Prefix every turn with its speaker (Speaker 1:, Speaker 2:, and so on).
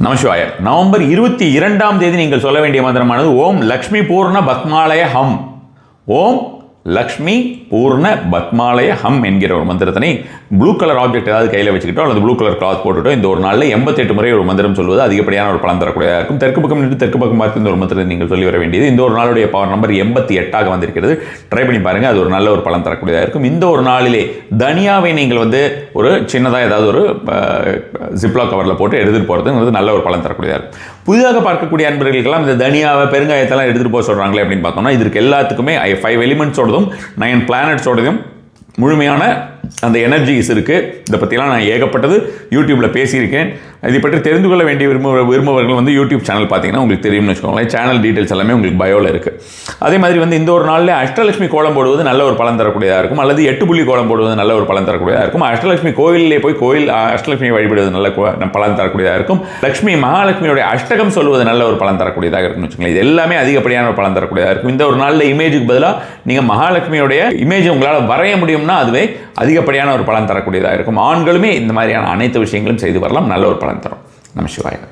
Speaker 1: நமசிவாய. November இருபத்தி இரண்டாம் தேதி நீங்கள் சொல்ல வேண்டிய மந்திரமானது ஓம் லக்ஷ்மி பூர்ண பத்மாலய ஹம். ஓம் லக்ஷ்மி பூர்ண பத்மாலய ஹம் என்கிற ஒரு மந்திரத்தினை ப்ளூ கலர் ஆப்ஜெக்ட் ஏதாவது கையில் வச்சுக்கிட்டோ அல்லது ப்ளூ கலர் கிளாத் போட்டுட்டோ இந்த ஒரு நாளில் எண்பத்தெட்டு முறை ஒரு மந்திரம் சொல்வது அதிகப்படியான ஒரு பலன் தரக்கூடியதாக இருக்கும். தெற்கு பக்கம் நின்று தெற்கு பக்கம் பார்த்து இந்த ஒரு மந்திரத்தை நீங்கள் சொல்லி வர வேண்டியது. இந்த ஒரு நாளுடைய பவர் நம்பர் எண்பத்தி எட்டாக வந்திருக்கிறது. ட்ரை பண்ணி பாருங்கள் அது ஒரு நல்ல ஒரு பலன் தரக்கூடியதாக இருக்கும். இந்த ஒரு நாளிலே தனியாவை நீங்கள் வந்து ஒரு சின்னதாக ஏதாவது ஒரு ஜிப்லா கவரில் போட்டு எடுத்துகிட்டு போகிறதுங்கிறது நல்ல ஒரு பலன் தரக்கூடியதாக இருக்கும். புதிதாக பார்க்கக்கூடிய அன்பர்களுக்கெல்லாம் இந்த தனியாவை பெருங்காயத்தெல்லாம் எடுத்துகிட்டு போக சொல்கிறாங்களே அப்படின்னு பார்த்தோம்னா இதற்கு எல்லாத்துக்குமே ஃபைவ் எலிமெண்ட்ஸோடதும் நயன் பிளானட்ஸோடதும் முழுமையான அந்த எனர்ஜிஸ் இருக்குது இதை பற்றிலாம் நான் ஏகப்பட்டது யூடியூப்பில் பேசியிருக்கேன். இதை பற்றி தெரிந்து கொள்ள வேண்டிய விரும்ப விரும்புவர்கள் வந்து யூடியூப் சேனல் பார்த்தீங்கன்னா உங்களுக்கு தெரியும்னு வச்சுக்கோங்களேன். சேனல் டீட்டெயில்ஸ் எல்லாமே உங்களுக்கு பயோவில் இருக்குது அதே மாதிரி வந்து இந்த ஒரு நாளில் அஷ்டலட்சுமி கோலம் போடுவது நல்ல ஒரு பலன் தரக்கூடியதாக இருக்கும். அல்லது எட்டு புள்ளி கோலம் போடுவது நல்ல ஒரு பலன் தரக்கூடியதாக இருக்கும். அஷ்டலட்சுமி கோவிலே போய் கோயில் அஷ்டலட்சுமி வழிபடுவது நல்ல கோ- பலன் தரக்கூடியதாக இருக்கும். லட்சுமி மகாலட்சுமியோடைய அஷ்டகம் சொல்வது நல்ல ஒரு பலன் தரக்கூடியதாக இருக்கும்னு வச்சுக்கோங்களேன். இது எல்லாமே அதிகப்படியான ஒரு பலன் தரக்கூடியதாக இருக்கும். இந்த ஒரு நாளில் இமேஜுக்கு பதிலாக நீங்கள் மகாலட்சுமியோடைய இமேஜ் உங்களால் வரைய முடியும்னா அதுவே அது அதிகப்படியான ஒரு பலன் தரக்கூடியதாக இருக்கும். ஆண்களுமே இந்த மாதிரியான அனைத்து விஷயங்களும் செய்து வரலாம். நல்ல ஒரு பலன் தரும். நம்ம சிவாயா.